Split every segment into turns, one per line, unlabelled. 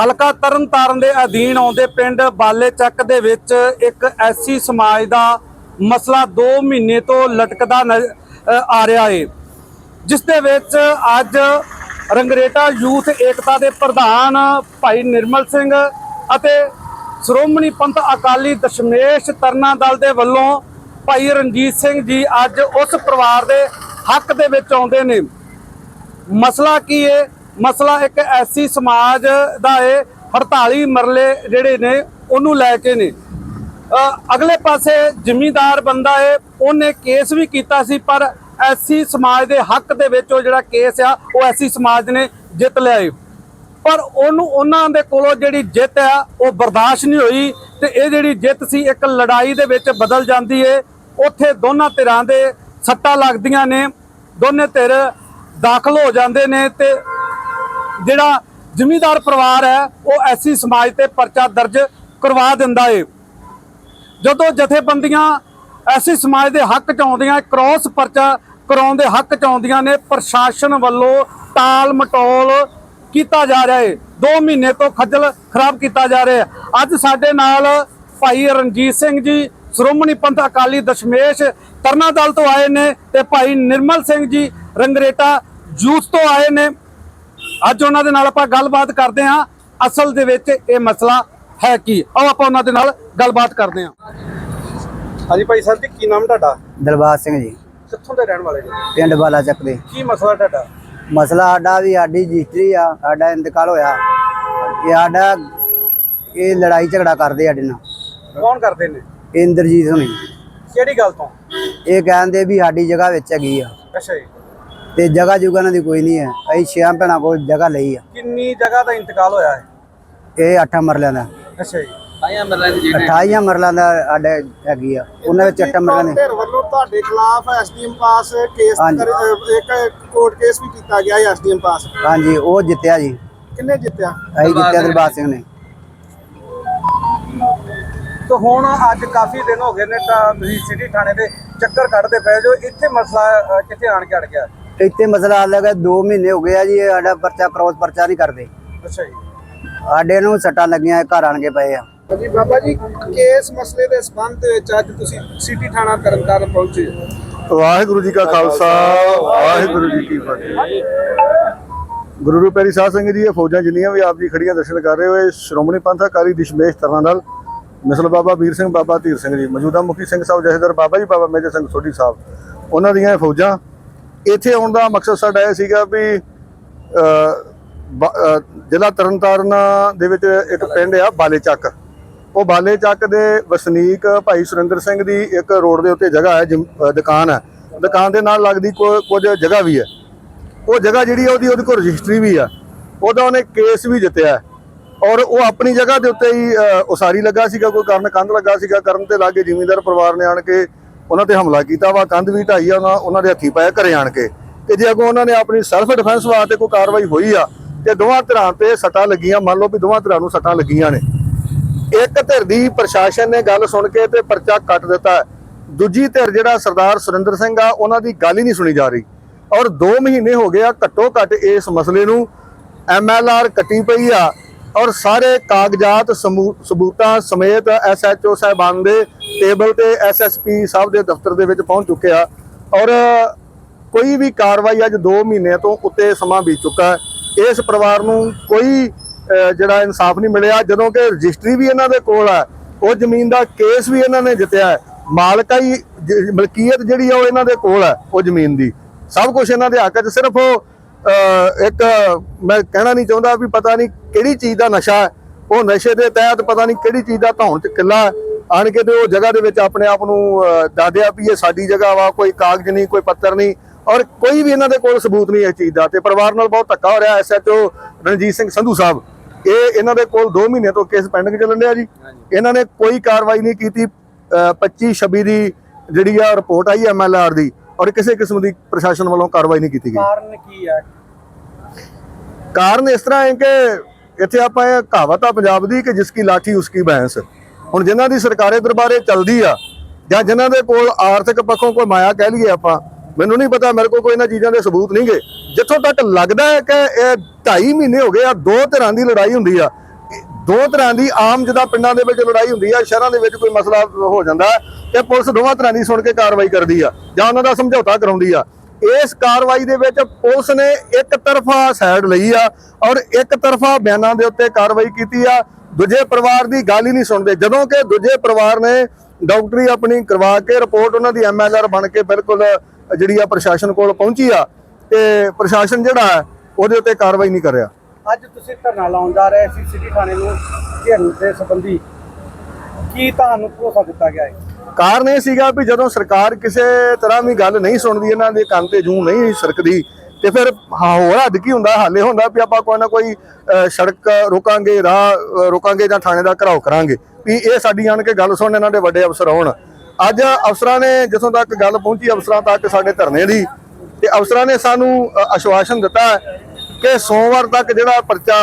ਹਲਕਾ ਤਰਨਤਾਰਨ ਦੇ ਅਧੀਨ ਆਉਂਦੇ ਪਿੰਡ ਬਾਲੇ ਚੱਕ ਦੇ ਵਿੱਚ ਇੱਕ ਐਸੀ ਸਮਾਜ ਦਾ ਮਸਲਾ 2 ਮਹੀਨੇ ਤੋਂ ਲਟਕਦਾ ਨਜ਼- ਆ ਰਿਹਾ ਹੈ ਜਿਸ ਦੇ ਵਿੱਚ ਅੱਜ ਰੰਗਰੇਟਾ ਯੂਥ ਏਕਤਾ ਦੇ ਪ੍ਰਧਾਨ ਭਾਈ ਨਿਰਮਲ ਸਿੰਘ ਅਤੇ ਸ਼੍ਰੋਮਣੀ ਪੰਥ ਅਕਾਲੀ ਦਸ਼ਮੇਸ਼ ਤਰਨਾ ਦਲ ਦੇ ਵੱਲੋਂ ਭਾਈ ਰਣਜੀਤ ਸਿੰਘ ਜੀ ਅੱਜ ਉਸ ਪਰਿਵਾਰ ਦੇ ਹੱਕ ਦੇ ਵਿੱਚ ਆਉਂਦੇ ਨੇ। ਮਸਲਾ ਕੀ ਹੈ ਮਸਲਾ ਇੱਕ ਐਸੀ ਸਮਾਜ ਦਾ ਏ 48 ਮਰਲੇ ਜਿਹੜੇ ਨੇ, ਉਹਨੂੰ ਲੈ ਕੇ ਨੇ। ਅਗਲੇ ਪਾਸੇ ਜ਼ਿਮੀਂਦਾਰ ਬੰਦਾ ਏ, ਉਹਨੇ ਕੇਸ ਵੀ ਕੀਤਾ ਸੀ, ਪਰ ਐਸੀ ਸਮਾਜ ਦੇ ਹੱਕ ਦੇ ਵਿੱਚ ਉਹ ਜਿਹੜਾ ਕੇਸ ਆ, ਉਹ ਐਸੀ ਸਮਾਜ ਨੇ ਜਿੱਤ ਲਿਆ ਏ। ਪਰ ਉਹਨੂੰ, ਉਹਨਾਂ ਦੇ ਕੋਲੋਂ ਜਿਹੜੀ ਜਿੱਤ ਆ, ਉਹ ਬਰਦਾਸ਼ਤ ਨਹੀਂ ਹੋਈ ਤੇ ਇਹ ਜਿਹੜੀ ਜਿੱਤ ਸੀ, ਇੱਕ ਲੜਾਈ ਦੇ ਵਿੱਚ ਬਦਲ ਜਾਂਦੀ ਏ। ਉੱਥੇ ਦੋਨਾਂ ਧਿਰਾਂ ਦੇ ਸੱਟਾਂ ਲੱਗਦੀਆਂ ਨੇ, ਦੋਨੇ ਧਿਰ ਦਾਖਲ ਹੋ ਜਾਂਦੇ ਨੇ ਤੇ ਜਿਹੜਾ ਜ਼ਿਮੀਂਦਾਰ ਪਰਿਵਾਰ ਹੈ, ਉਹ ਐਸੀ ਸਮਾਜ ਤੇ ਪਰਚਾ ਦਰਜ ਕਰਵਾ ਦਿੰਦਾ ਏ। ਜਦੋਂ ਜਥੇਬੰਦੀਆਂ ਐਸੀ ਸਮਾਜ ਦੇ ਹੱਕ ਚ ਆਉਂਦੀਆਂ, ਕ੍ਰੋਸ ਪਰਚਾ ਕਰਾਉਣ ਦੇ ਹੱਕ ਚ ਆਉਂਦੀਆਂ ਨੇ, ਪ੍ਰਸ਼ਾਸਨ ਵੱਲੋਂ ਟਾਲ ਮਟੋਲ ਕੀਤਾ ਜਾ ਰਿਹਾ ਏ। 2 ਮਹੀਨੇ ਤੋਂ ਖੱਜਲ ਖਰਾਬ ਕੀਤਾ ਜਾ ਰਿਹਾ ਅੱਜ ਸਾਡੇ ਨਾਲ ਭਾਈ ਰਣਜੀਤ ਸਿੰਘ ਜੀ, ਸ਼੍ਰੋਮਣੀ ਪੰਥ ਅਕਾਲੀ ਦਸ਼ਮੇਸ਼ ਤਰਨਾ ਦਲ ਤੋਂ ਆਏ ਨੇ ਤੇ ਭਾਈ ਨਿਰਮਲ ਸਿੰਘ ਜੀ, ਰੰਗਰੇਟਾ ਜੂਸ ਤੋਂ ਆਏ ਨੇ। ਅੱਜ ਉਹਨਾਂ ਦੇ ਨਾਲ ਆਪਾਂ ਗੱਲਬਾਤ ਕਰਦੇ ਹਾਂ। ਅਸਲ ਦੇ ਵਿੱਚ ਇਹ ਮਸਲਾ ਹੈ ਕੀ? ਆਓ ਆਪਾਂ ਉਹਨਾਂ ਦੇ ਨਾਲ ਗੱਲਬਾਤ ਕਰਦੇ ਹਾਂ। ਹਾਂਜੀ ਭਾਈ ਸਾਹਿਬ ਜੀ ਕੀ ਨਾਮ ਤੁਹਾਡਾ?
ਦਲਬਾਗ ਸਿੰਘ ਜੀ।
ਕਿੱਥੋਂ ਦੇ ਰਹਿਣ ਵਾਲੇ ਜੀ?
ਪਿੰਡ ਬਾਲਾ ਚੱਕ ਦੇ।
ਕੀ ਮਸਲਾ ਤੁਹਾਡਾ?
ਮਸਲਾ ਸਾਡਾ ਵੀ ਸਾਡੀ ਰਜਿਸਟਰੀ ਆ ਸਾਡਾ ਇੰਤਕਾਲ ਹੋਇਆ। ਇਹ ਸਾਡਾ ਇਹ ਲੜਾਈ ਝਗੜਾ ਕਰਦੇ ਸਾਡੇ ਨਾਲ।
ਕੌਣ ਕਰਦੇ ਨੇ?
ਇੰਦਰਜੀਤ ਹੁਣੀ।
ਕਿਹੜੀ ਗੱਲ ਤੋਂ?
ਇਹ ਕਹਿੰਦੇ ਵੀ ਸਾਡੀ ਜਗ੍ਹਾ ਵਿੱਚ ਹੈਗੀ ਆ।
ਅੱਛਾ ਜੀ।
ਤੇ ਜਗ੍ਹਾ ਜੁਗਾ ਇਹਨਾਂ ਦੀ ਕੋਈ ਨਹੀਂ ਹੈ। ਅਸੀਂ ਛਿਆਂ ਭੈਣਾਂ ਕੋਲ ਜਗ੍ਹਾ ਲਈ ਆ।
ਕਿੰਨੀ ਜਗ੍ਹਾ ਦਾ ਇੰਤਕਾਲ ਹੋਇਆ ਹੈ
ਇਹ ਅੱਠਾਂ ਮਰਲਿਆਂ ਦਾ।
ਅੱਛਾ ਜੀ।
28 ਮਰਲਿਆਂ ਦਾ ਸਾਡੇ ਹੈਗੀ ਆ। ਉਹਨਾਂ ਵਿੱਚ ਅੱਠਾਂ ਮਰਲਿਆਂ ਦੇ
ਧਿਰ ਵੱਲੋਂ ਤੁਹਾਡੇ ਖਿਲਾਫ ਐਸਡੀਐਮ ਪਾਸ ਕੇਸ
ਹਾਂਜੀ।
ਕਰ- ਅਹ ਇੱਕ ਕੋਰਟ ਕੇਸ ਵੀ ਕੀਤਾ ਗਿਆ ਹੈ ਐਸਡੀਐਮ ਪਾਸ।
ਹਾਂਜੀ ਉਹ ਜਿੱਤਿਆ ਜੀ।
ਕਿੰਨੇ ਜਿੱਤਿਆ?
ਅਸੀਂ ਜਿੱਤਿਆ ਦਲਬਾਗ ਸਿੰਘ ਨੇ।
ਤਾਂ ਹੁਣ ਅੱਜ ਕਾਫੀ ਦਿਨ ਹੋ ਗਏ ਨੇ ਤਾਂ ਤੁਸੀਂ ਸਿਟੀ ਥਾਣੇ ਦੇ ਚੱਕਰ ਕੱਢਦੇ ਪਏ ਜੋ ਇੱਥੇ ਮਸਲਾ ਅ, ਕਿੱਥੇ ਆਣ ਕੇ ਅੜ ਗਿਆ?
ਇੱਥੇ ਮਸਲਾ ਹੱਲ ਹੈਗਾ 2 ਮਹੀਨੇ ਹੋ ਗਏ ਆ ਜੀ ਇਹ ਸਾਡਾ ਪਰਚਾ ਕ੍ਰੋਸ ਪਰਚਾ ਨਹੀਂ ਕਰਦੇ।
ਅੱਛਾ ਜੀ।
ਸਾਡੇ ਨੂੰ ਸੱਟਾਂ ਲੱਗੀਆਂ ਘਰ ਆਣ ਕੇ ਪਏ ਆ।
ਜੀ ਬਾਬਾ ਜੀ ਕੇਸ ਮਸਲੇ ਦੇ ਸਬੰਧ ਦੇ ਵਿੱਚ ਅੱਜ ਤੁਸੀਂ ਸਿਟੀ ਥਾਣਾ ਤਰਨਤਾਰਨ ਪਹੁੰਚੇ
ਵਾਹਿਗੁਰੂ ਜੀ ਕਾ ਖਾਲਸਾ ਵਾਹਿਗੁਰੂ ਜੀ ਕੀ ਫਤਿਹ। ਗੁਰੂ ਰੂਪੇਰੀ ਸਾਧ ਸੰਗਤ ਜੀ ਇਹ ਫੌਜਾਂ ਜਿੰਨੀਆਂ ਵੀ ਆਪ ਜੀ ਖੜੀਆਂ ਦਰਸ਼ਨ ਕਰ ਰਹੇ ਹੋ ਇਹ ਸ਼੍ਰੋਮਣੀ ਪੰਥ ਅਕਾਲੀ ਦਸ਼ਮੇਸ਼ ਤਰ੍ਹਾਂ ਦਲ ਮਿਸਲ ਬਾਬਾ ਵੀਰ ਸਿੰਘ ਬਾਬਾ ਧੀਰ ਸਿੰਘ ਜੀ ਮੌਜੂਦਾ ਮੁਖੀ ਸਿੰਘ ਸਾਹਿਬ ਜਥੇਦਾਰ ਬਾਬਾ ਜੀ ਬਾਬਾ ਮੇਜਰ ਸਿੰਘ ਸੋਢੀ ਸਾਹਿਬ ਉਹਨਾਂ ਦੀਆਂ ਫੌਜਾਂ ਇੱਥੇ ਆਉਣ ਦਾ ਮਕਸਦ ਸਾਡਾ ਇਹ ਸੀਗਾ ਵੀ ਜ਼ਿਲ੍ਹਾ ਤਰਨਤਾਰਨ ਦੇ ਵਿੱਚ ਇੱਕ ਪਿੰਡ ਆ ਬਾਲੇ ਚੱਕ। ਉਹ ਬਾਲੇ ਚੱਕ ਦੇ ਵਸਨੀਕ ਭਾਈ ਸੁਰਿੰਦਰ ਸਿੰਘ ਦੀ ਇੱਕ ਰੋਡ ਦੇ ਉੱਤੇ ਜਗ੍ਹਾ ਹੈ, ਜਿਮ- ਦੁਕਾਨ ਹੈ। ਦੁਕਾਨ ਦੇ ਨਾਲ ਲੱਗਦੀ ਕੋ- ਕੁਝ ਜਗ੍ਹਾ ਵੀ ਹੈ। ਉਹ ਜਗ੍ਹਾ ਜਿਹੜੀ ਹੈ ਉਹਦੀ ਉਹਦੇ ਕੋਲ ਰਜਿਸਟਰੀ ਵੀ ਆ। ਉਹਦਾ ਉਹਨੇ ਕੇਸ ਵੀ ਜਿੱਤਿਆ। ਔਰ ਉਹ ਆਪਣੀ ਜਗ੍ਹਾ ਦੇ ਉੱਤੇ ਹੀ ਉਸਾਰੀ ਲੱਗਾ ਸੀਗਾ, ਕੋਈ ਕਰਨ ਕੰਧ ਲੱਗਾ ਸੀਗਾ, ਕਰਨ ਤੇ ਲਾਗੇ ਜ਼ਿਮੀਂਦਾਰ ਪਰਿਵਾਰ ਨੇ ਆਣ ਕੇ ਉਹਨਾਂ ਤੇ ਹਮਲਾ ਕੀਤਾ ਵਾ, ਕੰਧ ਵੀ ਢਾਈ ਆ ਉਹਨਾਂ ਉਹਨਾਂ ਦੇ ਹੱਥੀ ਪਾਇਆ ਘਰੇ ਆਣ ਕੇ। ਤੇ ਜੇ ਅਗੋਂ ਉਹਨਾਂ ਨੇ ਆਪਣੀ ਸੈਲਫ ਡਿਫੈਂਸ ਵਾਸਤੇ ਕੋਈ ਕਾਰਵਾਈ ਹੋਈ ਆ, ਤੇ ਦੋਵਾਂ ਧਿਰਾਂ ਤੇ ਸੱਟਾਂ ਲੱਗੀਆਂ, ਮੰਨ ਲਓ ਵੀ ਦੋਵਾਂ ਧਿਰਾਂ ਨੂੰ ਸੱਟਾਂ ਲੱਗੀਆਂ ਨੇ। ਇੱਕ ਧਿਰ ਦੀ ਪ੍ਰਸ਼ਾਸਨ ਨੇ ਗੱਲ ਸੁਣ ਕੇ ਤੇ ਪਰਚਾ ਕੱਟ ਦਿੱਤਾ। ਦੂਜੀ ਧਿਰ ਜਿਹੜਾ ਸਰਦਾਰ ਸੁਰਿੰਦਰ ਸਿੰਘ ਆ, ਉਹਨਾਂ ਦੀ ਗੱਲ ਹੀ ਨਹੀਂ ਸੁਣੀ ਜਾ ਰਹੀ। ਔਰ 2 ਮਹੀਨੇ ਹੋ ਗਏ ਆ, ਘੱਟੋ ਘੱਟ ਇਸ ਮਸਲੇ ਨੂੰ ਐਮਐਲਆਰ ਕੱਟੀ ਪਈ ਆ। ਔਰ ਸਾਰੇ ਕਾਗਜ਼ਾਤ, ਸਮੂ- ਸਬੂਤਾਂ ਸਮੇਤ ਐਸਐਚਓ ਸਾਹਿਬਾਨ ਦੇ ਟੇਬਲ ਤੇ ਐਸਐਸਪੀ ਸਾਹਿਬ ਦੇ ਦਫ਼ਤਰ ਦੇ ਵਿੱਚ ਪਹੁੰਚ ਚੁੱਕੇ ਆ। ਔਰ ਕੋਈ ਵੀ ਕਾਰਵਾਈ ਅੱਜ 2 ਮਹੀਨਿਆਂ ਤੋਂ ਉੱਤੇ ਸਮਾਂ ਬੀਤ ਚੁੱਕਾ ਹੈ। ਇਸ ਪਰਿਵਾਰ ਨੂੰ ਕੋਈ ਜਿਹੜਾ ਇਨਸਾਫ ਨਹੀਂ ਮਿਲਿਆ। ਜਦੋਂ ਕਿ ਰਜਿਸਟਰੀ ਵੀ ਇਹਨਾਂ ਦੇ ਕੋਲ ਹੈ, ਉਹ ਜ਼ਮੀਨ ਦਾ ਕੇਸ ਵੀ ਇਹਨਾਂ ਨੇ ਜਿੱਤਿਆ ਹੈ। ਮਾਲਕਾਈ ਮਲਕੀਅਤ ਜਿਹੜੀ ਆ ਉਹ ਇਹਨਾਂ ਦੇ ਕੋਲ ਹੈ, ਉਹ ਜ਼ਮੀਨ ਦੀ। ਸਭ ਕੁਝ ਇਹਨਾਂ ਦੇ ਹੱਕ 'ਚ ਸਿਰਫ ਉਹ ਇੱਕ ਮੈਂ ਕਹਿਣਾ ਨਹੀਂ ਚਾਹੁੰਦਾ ਵੀ ਪਤਾ ਨਹੀਂ ਕਿਹੜੀ ਚੀਜ਼ ਦਾ ਨਸ਼ਾ ਹੈ। ਉਹ ਨਸ਼ੇ ਦੇ ਤਹਿਤ ਪਤਾ ਨਹੀਂ ਕਿਹੜੀ ਚੀਜ਼ ਦਾ ਧੌਣ 'ਚ ਕਿੱਲਾ। ਆਣ ਕੇ ਤੇ ਉਹ ਜਗ੍ਹਾ ਦੇ ਵਿੱਚ ਆਪਣੇ ਆਪ ਨੂੰ ਦਾਦਿਆ ਵੀ ਇਹ ਸਾਡੀ ਜਗ੍ਹਾ ਵਾ ਕੋਈ ਕਾਗਜ਼ ਨਹੀਂ ਕੋਈ ਪੱਤਰ ਨਹੀਂ ਔਰ ਕੋਈ ਵੀ ਇਹਨਾਂ ਦੇ ਕੋਲ ਸਬੂਤ ਨਹੀਂ ਇਸ ਚੀਜ਼ ਦਾ ਤੇ ਪਰਿਵਾਰ ਨਾਲ ਬਹੁਤ ਧੱਕਾ ਹੋ ਰਿਹਾ ਐਸਐਚਓ ਰਣਜੀਤ ਸਿੰਘ ਸੰਧੂ ਸਾਹਿਬ। ਇਹ ਇਹਨਾਂ ਦੇ ਕੋਲ 2 ਮਹੀਨੇ ਤੋਂ ਕੇਸ ਪੈਂਡਿੰਗ ਚੱਲਣ ਡਿਆ ਜੀ। ਇਹਨਾਂ ਨੇ ਕੋਈ ਕਾਰਵਾਈ ਨਹੀਂ ਕੀਤੀ। ਅਹ 25 26 ਦੀ ਜਿਹੜੀ ਆ ਰਿਪੋਰਟ ਆਈ ਐਮਐਲਆਰ ਦੀ। ਔਰ ਕਿਸੇ ਕਿਸਮ ਦੀ ਪ੍ਰਸ਼ਾਸਨ ਵੱਲੋਂ ਕਾਰਵਾਈ ਨਹੀਂ ਕੀਤੀ ਗਈ।
ਕਾਰਨ ਕੀ ਹੈ
ਕਾਰਨ ਇਸ ਤਰ੍ਹਾਂ ਹੈ ਕਿ ਇੱਥੇ ਆਪਾਂ ਇਹ ਕਹਾਵਤ ਆ ਪੰਜਾਬ ਦੀ ਕਿ ਜਿਸ ਕੀ ਲਾਠੀ ਉਸ ਕੀ ਭੈਂਸ। ਹੁਣ ਜਿਨ੍ਹਾਂ ਦੀ ਸਰਕਾਰੇ ਦਰਬਾਰੇ ਚੱਲਦੀ ਆ ਜਾਂ ਜਿਨ੍ਹਾਂ ਦੇ ਕੋਲ ਆਰਥਿਕ ਪੱਖੋਂ ਕੋਈ ਮਾਇਆ ਕਹਿ ਲਈਏ ਆਪਾਂ ਮੈਨੂੰ ਨਹੀਂ ਪਤਾ ਮੇਰੇ ਕੋਲ ਕੋਈ ਇਹਨਾਂ ਚੀਜ਼ਾਂ ਦੇ ਸਬੂਤ ਨਹੀਂਗੇ। ਜਿੱਥੋਂ ਤੱਕ ਲੱਗਦਾ ਹੈ ਕਿ ਇਹ 2.5 ਮਹੀਨੇ ਹੋ ਗਏ ਆ ਦੋ ਧਿਰਾਂ ਦੀ ਲੜਾਈ ਹੁੰਦੀ ਆ। ਦੋ ਤਰ੍ਹਾਂ ਦੀ ਆਮ ਜਿਹਦਾ ਪਿੰਡਾਂ ਦੇ ਵਿੱਚ ਲੜਾਈ ਹੁੰਦੀ ਆ, ਸ਼ਹਿਰਾਂ ਦੇ ਵਿੱਚ ਕੋਈ ਮਸਲਾ ਹੋ ਜਾਂਦਾ ਤੇ ਪੁਲਿਸ ਦੋਵਾਂ ਤਰ੍ਹਾਂ ਦੀ ਸੁਣ ਕੇ ਕਾਰਵਾਈ ਕਰਦੀ ਆ ਜਾਂ ਉਹਨਾਂ ਦਾ ਸਮਝੌਤਾ ਕਰਾਉਂਦੀ ਆ। ਇਸ ਕਾਰਵਾਈ ਦੇ ਵਿੱਚ ਪੁਲਿਸ ਨੇ ਇੱਕ ਤਰਫਾ ਸਾਈਡ ਲਈ ਆ ਔਰ ਇੱਕ ਤਰਫਾ ਬਿਆਨਾਂ ਦੇ ਉੱਤੇ ਕਾਰਵਾਈ ਕੀਤੀ ਆ। ਦੂਜੇ ਪਰਿਵਾਰ ਦੀ ਗੱਲ ਹੀ ਨਹੀਂ ਸੁਣਦੇ। ਜਦੋਂ ਕਿ ਦੂਜੇ ਪਰਿਵਾਰ ਨੇ ਡਾਕਟਰੀ ਆਪਣੀ ਕਰਵਾ ਕੇ ਰਿਪੋਰਟ ਉਹਨਾਂ ਦੀ ਐਮਐਲਆਰ ਬਣ ਕੇ ਬਿਲਕੁਲ ਜਿਹੜੀ ਆ ਪ੍ਰਸ਼ਾਸਨ ਕੋਲ ਪਹੁੰਚੀ ਆ ਤੇ ਪ੍ਰਸ਼ਾਸਨ ਜਿਹੜਾ ਹੈ ਉਹਦੇ ਉੱਤੇ ਕਾਰਵਾਈ ਨਹੀਂ ਕਰ ਰਿਹਾ।
ਅੱਜ ਤੁਸੀਂ ਧਰਨਾ ਲਾਉਣ ਜਾ ਰਹੇ ਸੀ ਸਿਟੀ ਥਾਣੇ ਨੂੰ ਘੇਰਨ ਦੇ ਸੰਬੰਧੀ। ਕੀ ਤੁਹਾਨੂੰ ਭਰੋਸਾ ਦਿੱਤਾ ਗਿਆ ਹੈ?
ਕਾਰਨ ਇਹ ਸੀਗਾ ਵੀ ਜਦੋਂ ਸਰਕਾਰ ਕਿਸੇ ਤਰ੍ਹਾਂ ਵੀ ਗੱਲ ਨਹੀਂ ਸੁਣਦੀ ਇਹਨਾਂ ਦੇ ਕੰਨ ਤੇ ਜੂੰ ਨਹੀਂ ਸਰਕਦੀ ਤੇ ਫਿਰ ਹੋਰ ਹੱਦ ਕੀ ਹੁੰਦਾ ਹਾਲੇ ਹੁੰਦਾ ਵੀ ਆਪਾਂ ਕੋਈ ਨਾ ਕੋਈ ਸੜਕ ਰੋਕਾਂਗੇ ਰਾਹ ਰੋਕਾਂਗੇ ਜਾਂ ਥਾਣੇ ਦਾ ਘਰਾਓ ਕਰਾਂਗੇ। ਵੀ ਇਹ ਸਾਡੀ ਆਣ ਕੇ ਗੱਲ ਸੁਣਨ ਇਹਨਾਂ ਦੇ ਵੱਡੇ ਅਫਸਰ ਆਉਣ ਅੱਜ ਅਫਸਰਾਂ ਨੇ ਜਿੱਥੋਂ ਤੱਕ ਗੱਲ ਪਹੁੰਚੀ ਅਫਸਰਾਂ ਤੱਕ ਸਾਡੇ ਧਰਨੇ ਦੀ ਤੇ ਅਫਸਰਾਂ ਨੇ ਸਾਨੂੰ ਅ, ਆਸ਼ਵਾਸਨ ਦਿੱਤਾ ਕਿ ਸੋਮਵਾਰ ਤੱਕ ਜਿਹੜਾ ਪਰਚਾ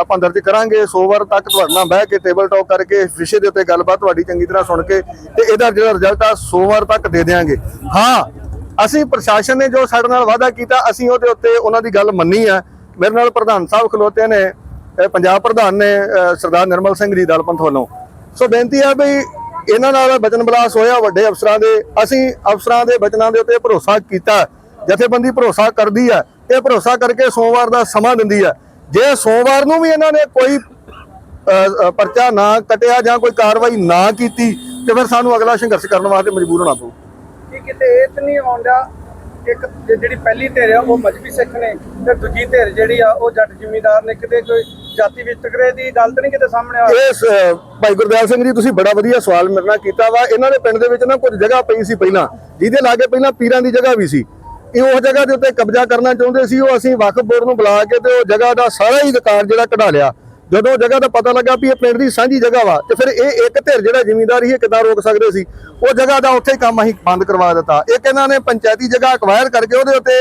ਆਪਾਂ ਦਰਜ ਕਰਾਂਗੇ, ਸੋਮਵਾਰ ਤੱਕ ਤੁਹਾਡੇ ਨਾਲ ਬਹਿ ਕੇ ਟੇਬਲ ਟਾਕ ਕਰਕੇ ਇਸ ਵਿਸ਼ੇ ਦੇ ਉੱਤੇ ਗੱਲਬਾਤ ਤੁਹਾਡੀ ਚੰਗੀ ਤਰ੍ਹਾਂ ਸੁਣ ਕੇ ਤੇ ਇਹਦਾ ਜਿਹੜਾ ਰਿਜ਼ਲਟ ਆ, ਸੋਮਵਾਰ ਤੱਕ ਦੇ ਦੇਵਾਂਗੇ ਹਾਂ, ਅਸੀਂ ਪ੍ਰਸ਼ਾਸਨ ਨੇ ਜੋ ਸਾਡੇ ਨਾਲ ਵਾਅਦਾ ਕੀਤਾ, ਅਸੀਂ ਉਹਦੇ ਉੱਤੇ ਉਹਨਾਂ ਦੀ ਗੱਲ ਮੰਨੀ ਹੈ ਮੇਰੇ ਨਾਲ ਪ੍ਰਧਾਨ ਸਾਹਿਬ ਖਲੋਤੇ ਨੇ ਪੰਜਾਬ ਪ੍ਰਧਾਨ ਨੇ ਸਰਦਾਰ ਨਿਰਮਲ ਸਿੰਘ ਜੀ ਦਲ ਪੰਥ ਵੱਲੋਂ। ਸੋ ਬੇਨਤੀ ਆ ਵੀ ਇਹਨਾਂ ਨਾਲ ਬਚਨ ਬਲਾਸ ਹੋਇਆ, ਵੱਡੇ ਅਫਸਰਾਂ ਦੇ, ਅਸੀਂ ਅਫਸਰਾਂ ਦੇ ਬਚਨਾਂ ਦੇ ਉੱਤੇ ਭਰੋਸਾ ਕੀਤਾ, ਜਥੇਬੰਦੀ ਭਰੋਸਾ ਕਰਦੀ ਹੈ ਇਹ ਭਰੋਸਾ ਕਰਕੇ ਸੋਮਵਾਰ ਦਾ ਸਮਾਂ ਦਿੰਦੀ ਹੈ। ਜੇ ਸੋਮਵਾਰ ਨੂੰ ਵੀ ਇਹਨਾਂ ਨੇ ਕੋਈ ਪਰਚਾ ਨਾ ਕਟਿਆ ਜਾਂ ਕੋਈ ਕਾਰਵਾਈ ਨਾ ਕੀਤੀ ਤੇ ਫਿਰ ਸਾਨੂੰ ਅਗਲਾ ਸੰਘਰਸ਼ ਕਰਨ ਵਾਸਤੇ ਮਜਬੂਰ ਹੋਣਾ ਪਊ।
ਕਿ ਕਿਤੇ ਇਹ ਤਾਂ ਨਹੀਂ ਆਉਂਦਾ ਇੱਕ ਜਿਹੜੀ ਪਹਿਲੀ ਧਿਰ ਆ ਉਹ ਮਜਬੀ ਸਿੱਖ ਨੇ ਤੇ ਦੂਜੀ ਧਿਰ ਜਿਹੜੀ ਆ ਉਹ ਜੱਟ ਜ਼ਿਮੀਂਦਾਰ ਨੇ ਕਿਤੇ ਕੋਈ ਜਾਤੀ ਵਿਤਕਰੇ ਦੀ ਗੱਲ ਤਾਂ ਨਹੀਂ ਕਿਤੇ ਸਾਹਮਣੇ ਆ
ਇਸ ਭਾਈ ਗੁਰਦਿਆਲ ਸਿੰਘ ਜੀ ਤੁਸੀਂ ਬੜਾ ਵਧੀਆ ਸਵਾਲ ਮੇਰੇ ਨਾਲ ਕੀਤਾ ਵਾ। ਇਹਨਾਂ ਦੇ ਪਿੰਡ ਦੇ ਵਿੱਚ ਨਾ ਕੁਝ ਜਗ੍ਹਾ ਪਈ ਸੀ ਪਹਿਲਾਂ ਜਿਹਦੇ ਲਾਗੇ ਪਹਿਲਾਂ ਪੀਰਾਂ ਦੀ ਜਗ੍ਹਾ ਵੀ ਸੀ। ਇਹ ਉਸ ਜਗ੍ਹਾ ਦੇ ਉੱਤੇ ਕਬਜ਼ਾ ਕਰਨਾ ਚਾਹੁੰਦੇ ਸੀ ਉਹ ਅਸੀਂ ਵਕਫ ਬੋਰਡ ਨੂੰ ਬੁਲਾ ਕੇ ਤੇ ਉਹ ਜਗ੍ਹਾ ਦਾ ਸਾਰਾ ਹੀ ਰਿਕਾਰਡ ਜਿਹੜਾ ਕਢਾ ਲਿਆ। ਜਦੋਂ ਜਗ੍ਹਾ ਦਾ ਪਤਾ ਲੱਗਾ ਵੀ ਇਹ ਪਿੰਡ ਦੀ ਸਾਂਝੀ ਜਗ੍ਹਾ ਵਾ ਤੇ ਫਿਰ ਇਹ ਇੱਕ ਧਿਰ ਜਿਹੜਾ ਜ਼ਿਮੀਂਦਾਰ ਸੀ ਇਹ ਕਿੱਦਾਂ ਰੋਕ ਸਕਦੇ ਸੀ? ਉਹ ਜਗ੍ਹਾ ਦਾ ਉੱਥੇ ਕੰਮ ਅਸੀਂ ਬੰਦ ਕਰਵਾ ਦਿੱਤਾ। ਇੱਕ ਇਹਨਾਂ ਨੇ ਪੰਚਾਇਤੀ ਜਗ੍ਹਾ ਅਕਵਾਇਰ ਕਰਕੇ ਉਹਦੇ ਉੱਤੇ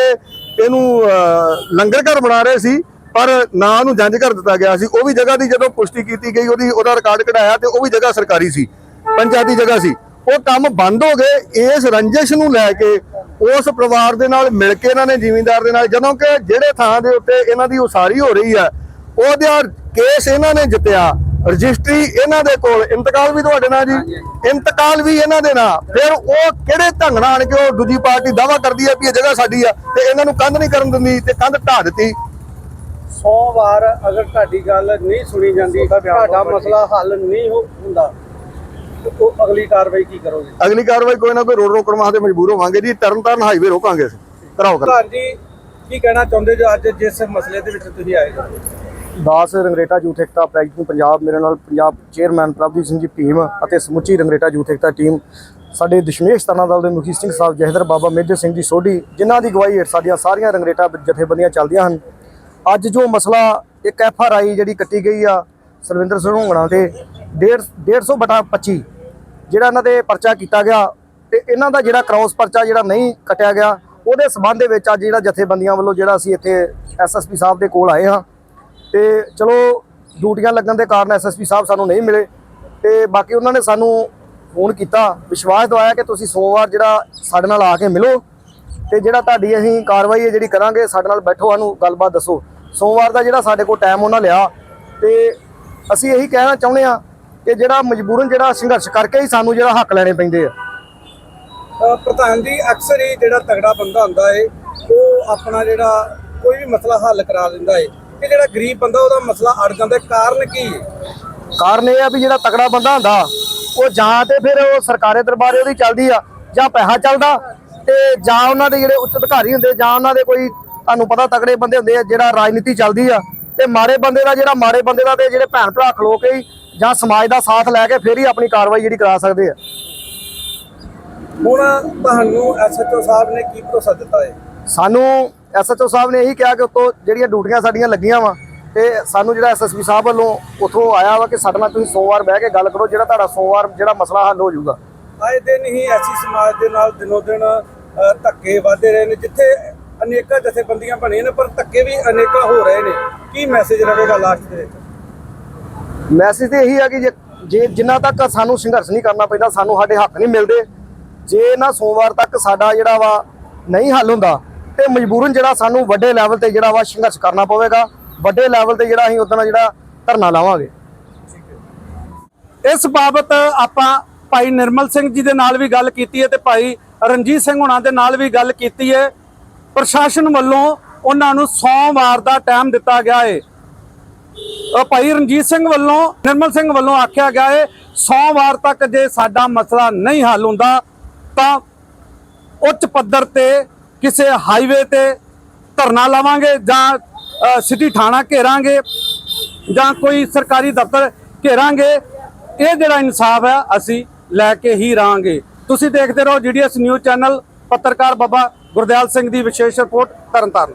ਇਹਨੂੰ ਅ, ਲੰਗਰ ਘਰ ਬਣਾ ਰਹੇ ਸੀ ਪਰ ਨਾਂ ਨੂੰ ਜੰਜ ਕਰ ਦਿੱਤਾ ਗਿਆ ਸੀ। ਉਹ ਵੀ ਜਗ੍ਹਾ ਦੀ ਜਦੋਂ ਪੁਸ਼ਟੀ ਕੀਤੀ ਗਈ ਉਹਦੀ ਉਹਦਾ ਰਿਕਾਰਡ ਕਢਾਇਆ ਤੇ ਉਹ ਵੀ ਜਗ੍ਹਾ ਸਰਕਾਰੀ ਸੀ ਪੰਚਾਇਤੀ ਜਗ੍ਹਾ ਸੀ। ਉਹ ਕੰਮ ਬੰਦ ਹੋ ਗਏ ਇਸ ਰੰਜਿਸ਼ ਨੂੰ ਲੈ ਕੇ ਉਸ ਪਰਿਵਾਰ ਦੇ ਨਾਲ ਮਿਲ ਕੇ ਇਹਨਾਂ ਨੇ ਜ਼ਿਮੀਂਦਾਰ ਦੇ ਨਾਲ ਜਦੋਂ ਕਿ ਜਿਹੜੇ ਥਾਂ ਦੇ ਉੱਤੇ ਇਹਨਾਂ ਦੀ ਉਸਾਰੀ ਹੋ ਰਹੀ ਹੈ ਉਹਦਾ ਕੇਸ ਇਹਨਾਂ ਨੇ ਜਿੱਤਿਆ। ਰਜਿਸਟਰੀ ਇਹਨਾਂ ਦੇ ਕੋਲ ਇੰਤਕਾਲ ਵੀ ਤੁਹਾਡੇ ਨਾਲ ਜੀ? ਇੰਤਕਾਲ ਵੀ ਇਹਨਾਂ ਦੇ ਨਾਲ। ਫਿਰ ਉਹ ਕਿਹੜੇ ਢੰਗ ਨਾਲ ਆਣ ਕੇ ਉਹ ਦੂਜੀ ਪਾਰਟੀ ਦਾਵਾ ਕਰਦੀ ਹੈ ਵੀ ਇਹ ਜਗ੍ਹਾ ਸਾਡੀ ਆ ਤੇ ਇਹਨਾਂ ਨੂੰ ਕੰਧ ਨਹੀਂ ਕਰਨ ਦਿੰਦੀ ਤੇ ਕੰਧ ਢਾ ਦਿੱਤੀ?
ਸੋਮਵਾਰ ਅਗਰ ਤੁਹਾਡੀ ਗੱਲ ਨਹੀਂ ਸੁਣੀ ਜਾਂਦੀ ਤੁਹਾਡਾ ਮਸਲਾ ਹੱਲ ਨਹੀਂ ਹੁੰਦਾ। ਉਹ ਅਗਲੀ ਕਾਰਵਾਈ ਕੀ ਕਰੋਗੇ?
ਅਗਲੀ ਕਾਰਵਾਈ ਕੋਈ ਨਾ ਕੋਈ ਰੋਡ ਰੋਕਣ ਵਾਸਤੇ ਮਜਬੂਰ ਹੋਵਾਂਗੇ ਜੀ। ਤਰਨਤਾਰਨ ਹਾਈਵੇ ਰੋਕਾਂਗੇ ਅਸੀਂ। ਕਰਾਓ ਕਰ
ਪ੍ਰਧਾਨ ਜੀ ਕੀ ਕਹਿਣਾ ਚਾਹੁੰਦੇ ਜੋ ਅੱਜ ਜਿਸ ਮਸਲੇ ਦੇ ਵਿੱਚ ਤੁਸੀਂ ਆਏ ਹੋ?
ਦਾਸ ਰੰਗਰੇਟਾ ਯੂਥ ਏਕਤਾ ਪ੍ਰੈਜ਼ੀਡੈਂਟ ਪੰਜਾਬ ਮੇਰੇ ਨਾਲ ਪੰਜਾਬ ਚੇਅਰਮੈਨ ਪ੍ਰਭਜੀਤ ਸਿੰਘ ਜੀ ਭੀਮ ਅਤੇ ਸਮੁੱਚੀ ਰੰਗਰੇਟਾ ਯੂਥ ਏਕਤਾ ਟੀਮ ਸਾਡੇ ਦਸ਼ਮੇਸ਼ ਤਨਾ ਦਲ ਦੇ ਮੁਖੀ ਸਿੰਘ ਸਾਹਿਬ ਜਹਦਰ ਬਾਬਾ ਮੇਜਰ ਸਿੰਘ ਜੀ ਸੋਢੀ ਜਿਨ੍ਹਾਂ ਦੀ ਗਵਾਹੀ ਹੇਠ ਸਾਡੀਆਂ ਸਾਰੀਆਂ ਰੰਗਰੇਟਾ ਜਥੇਬੰਦੀਆਂ ਚੱਲਦੀਆਂ ਹਨ। ਅੱਜ ਜੋ ਮਸਲਾ ਇੱਕ ਐਫ ਆਰ ਆਈ ਜਿਹੜੀ ਕੱਟੀ ਗਈ ਆ ਸਰਵਿੰਦਰ ਸਿੰਘ ਹੋਣਾ ਤੇ 150 ਬਟਾ 25 ਜਿਹੜਾ ਇਹਨਾਂ ਦੇ ਪਰਚਾ ਕੀਤਾ ਗਿਆ ਤੇ ਇਹਨਾਂ ਦਾ ਜਿਹੜਾ ਕ੍ਰਾਸ ਪਰਚਾ ਜਿਹੜਾ ਨਹੀਂ ਕੱਟਿਆ ਗਿਆ, ਉਹਦੇ ਸਬੰਧ ਦੇ ਵਿੱਚ ਅੱਜ ਜਿਹੜਾ ਜਥੇਬੰਦੀਆਂ ਵੱਲੋਂ ਜਿਹੜਾ ਅਸੀਂ ਇੱਥੇ ਐਸਐਸਪੀ ਸਾਹਿਬ ਦੇ ਕੋਲ ਆਏ ਹਾਂ। ਤੇ ਚਲੋ, ਡਿਊਟੀਆਂ ਲੱਗਣ ਦੇ ਕਾਰਨ ਐਸਐਸਪੀ ਸਾਹਿਬ ਸਾਨੂੰ ਨਹੀਂ ਮਿਲੇ। ਤੇ ਬਾਕੀ ਉਹਨਾਂ ਨੇ ਸਾਨੂੰ ਫੋਨ ਕੀਤਾ, ਵਿਸ਼ਵਾਸ ਦਵਾਇਆ ਕਿ ਤੁਸੀਂ ਸੋਮਵਾਰ ਜਿਹੜਾ ਸਾਡੇ ਨਾਲ ਆ ਕੇ ਮਿਲੋ ਤੇ ਜਿਹੜਾ ਤੁਹਾਡੀ ਅਸੀਂ ਕਾਰਵਾਈ ਹੈ ਜਿਹੜੀ ਕਰਾਂਗੇ, ਸਾਡੇ ਨਾਲ ਬੈਠੋ, ਸਾਨੂੰ ਗੱਲਬਾਤ ਦੱਸੋ। ਸੋਮਵਾਰ ਦਾ ਜਿਹੜਾ ਸਾਡੇ ਕੋਲ ਟਾਈਮ ਉਹਨਾਂ ਲਿਆ ਤੇ ਅਸੀਂ ਇਹੀ ਕਹਿਣਾ ਚਾਹੁੰਦੇ ਆ ਕਿ ਜਿਹੜਾ ਮਜਬੂਰਨ ਜਿਹੜਾ ਸੰਘਰਸ਼ ਕਰਕੇ ਹੀ ਸਾਨੂੰ ਜਿਹੜਾ ਹੱਕ ਲੈਣੇ ਪੈਂਦੇ ਆ
ਪ੍ਰਧਾਨ ਜੀ ਅਕਸਰ ਹੀ ਜਿਹੜਾ ਤਗੜਾ ਬੰਦਾ ਹੁੰਦਾ ਏ ਉਹ ਆਪਣਾ ਜਿਹੜਾ ਕੋਈ ਵੀ ਮਸਲਾ ਹੱਲ ਕਰਾ ਦਿੰਦਾ ਏ ਤੇ ਜਿਹੜਾ ਗਰੀਬ ਬੰਦਾ ਉਹਦਾ ਮਸਲਾ ਅੜ ਜਾਂਦਾ ਏ। ਕਾਰਨ ਕੀ ਹੈ
ਕਾਰਨ ਇਹ ਆ ਵੀ ਜਿਹੜਾ ਤਕੜਾ ਬੰਦਾ ਹੁੰਦਾ ਉਹ ਜਾਂ ਤੇ ਫਿਰ ਉਹ ਸਰਕਾਰੀ ਦਰਬਾਰੇ ਉਹਦੀ ਚੱਲਦੀ ਆ ਜਾਂ ਪੈਸਾ ਚੱਲਦਾ ਤੇ ਜਾਂ ਉਹਨਾਂ ਦੇ ਜਿਹੜੇ ਉੱਚ ਅਧਿਕਾਰੀ ਹੁੰਦੇ ਜਾਂ ਉਹਨਾਂ ਦੇ ਕੋਈ ਤੁਹਾਨੂੰ ਪਤਾ ਤਕੜੇ ਬੰਦੇ ਹੁੰਦੇ ਆ ਜਿਹੜਾ ਰਾਜਨੀਤੀ ਚੱਲਦੀ ਆ ਤੇ ਮਾਰੇ ਬੰਦੇ ਦਾ ਜਿਹੜਾ ਮਾਰੇ ਬੰਦੇ ਦਾ ਤੇ ਜਿਹੜੇ ਭੈਣ ਭਰਾ ਖਲੋ ਕੇ ਹੀ ਜਾਂ ਸਮਾਜ ਦਾ ਸਾਥ ਲੈ ਕੇ ਫਿਰ ਹੀ ਆਪਣੀ ਕਾਰਵਾਈ ਜਿਹੜੀ ਕਰਾ ਸਕਦੇ ਆ।
ਹੁਣ ਤੁਹਾਨੂੰ ਐਸਐਚਓ ਸਾਹਿਬ ਨੇ ਕੀ ਭਰੋਸਾ ਦਿੱਤਾ ਏ
ਸਾਨੂੰ ਐਸਐਚਓ ਸਾਹਿਬ ਨੇ ਇਹੀ ਕਿਹਾ ਕਿ ਉੱਤੋਂ ਜਿਹੜੀਆਂ ਡਿਊਟੀਆਂ ਸਾਡੀਆਂ ਲੱਗੀਆਂ ਵਾ ਤੇ ਸਾਨੂੰ ਜਿਹੜਾ ਐਸਐਸਪੀ ਸਾਹਿਬ ਵੱਲੋਂ ਉਥੋਂ ਆਇਆ ਵਾ ਕਿ ਸਾਡੇ ਨਾਲ ਤੁਸੀਂ ਸੋਮਵਾਰ ਬਹਿ ਕੇ ਗੱਲ ਕਰੋ ਜਿਹੜਾ ਤੁਹਾਡਾ ਸੋਮਵਾਰ ਜਿਹੜਾ ਮਸਲਾ ਹੱਲ ਹੋ ਜਾਊਗਾ।
ਆਏ ਦਿਨ ਹੀ ਐਸੀ ਸਮਾਜ ਦੇ ਨਾਲ ਦਿਨੋ ਦਿਨ ਧੱਕੇ ਵਧਦੇ ਰਹੇ ਨੇ ਜਿੱਥੇ ਅਨੇਕਾਂ ਜਥੇਬੰਦੀਆਂ ਬਣੀਆਂ ਨੇ ਪਰ ਧੱਕੇ ਵੀ ਅਨੇਕਾਂ ਹੋ ਰਹੇ ਨੇ। ਕੀ ਮੈਸੇਜ ਰਹੇਗਾ ਲਾਸਟ ਦੇ ਵਿੱਚ?
ਮੈਸੇਜ ਤੇ ਇਹੀ ਆ ਕਿ ਜੇ ਜੇ ਜਿੰਨਾ ਤੱਕ ਸਾਨੂੰ ਸੰਘਰਸ਼ ਨਹੀਂ ਕਰਨਾ ਪੈਂਦਾ, ਸਾਨੂੰ ਸਾਡੇ ਹੱਕ ਨਹੀਂ ਮਿਲਦੇ। ਜੇ ਨਾ ਸੋਮਵਾਰ ਤੱਕ ਸਾਡਾ ਜਿਹੜਾ ਵਾ ਨਹੀਂ ਹੱਲ ਹੁੰਦਾ, ਤੇ ਮਜਬੂਰਨ ਜਿਹੜਾ ਸਾਨੂੰ ਵੱਡੇ ਲੈਵਲ ਤੇ ਜਿਹੜਾ ਵਾ ਸੰਘਰਸ਼ ਕਰਨਾ ਪਵੇਗਾ। ਵੱਡੇ ਲੈਵਲ ਤੇ ਜਿਹੜਾ ਅਸੀਂ ਉਦੋਂ ਜਿਹੜਾ ਧਰਨਾ ਲਾਵਾਂਗੇ।
ਇਸ ਬਾਬਤ ਆਪਾਂ ਭਾਈ ਨਿਰਮਲ ਸਿੰਘ ਜੀ ਦੇ ਨਾਲ ਵੀ ਗੱਲ ਕੀਤੀ ਹੈ ਤੇ ਭਾਈ ਰਣਜੀਤ ਸਿੰਘ ਹੁਣਾਂ ਦੇ ਨਾਲ ਵੀ ਗੱਲ ਕੀਤੀ ਹੈ। ਪ੍ਰਸ਼ਾਸਨ ਵੱਲੋਂ ਉਹਨਾਂ ਨੂੰ ਸੋਮਵਾਰ ਦਾ ਟਾਈਮ ਦਿੱਤਾ ਗਿਆ ਹੈ। ਭਾਈ ਰਣਜੀਤ ਸਿੰਘ ਵੱਲੋਂ, ਨਿਰਮਲ ਸਿੰਘ ਵੱਲੋਂ ਆਖਿਆ ਗਿਆ ਹੈ ਸੋਮਵਾਰ ਤੱਕ ਜੇ ਸਾਡਾ ਮਸਲਾ ਨਹੀਂ ਹੱਲ ਹੁੰਦਾ, ਤਾਂ ਉੱਚ ਪੱਧਰ ਤੇ ਕਿਸੇ ਹਾਈਵੇ ਤੇ ਧਰਨਾ ਲਾਵਾਂਗੇ ਜਾਂ ਸਿਟੀ ਥਾਣਾ ਘੇਰਾਂਗੇ ਜਾਂ ਕੋਈ ਸਰਕਾਰੀ ਦਫ਼ਤਰ ਘੇਰਾਂਗੇ। ਇਹ ਜਿਹੜਾ ਇਨਸਾਫ ਹੈ, ਅਸੀਂ ਲੈ ਕੇ ਹੀ ਰਹਾਂਗੇ। ਤੁਸੀਂ ਦੇਖਦੇ ਰਹੋ ਜੀਡੀਐਸ ਨਿਊਜ਼ ਚੈਨਲ ਪੱਤਰਕਾਰ ਬਾਬਾ ਗੁਰਦਿਆਲ ਸਿੰਘ ਦੀ ਵਿਸ਼ੇਸ਼ ਰਿਪੋਰਟ ਤਰਨਤਾਰਨ।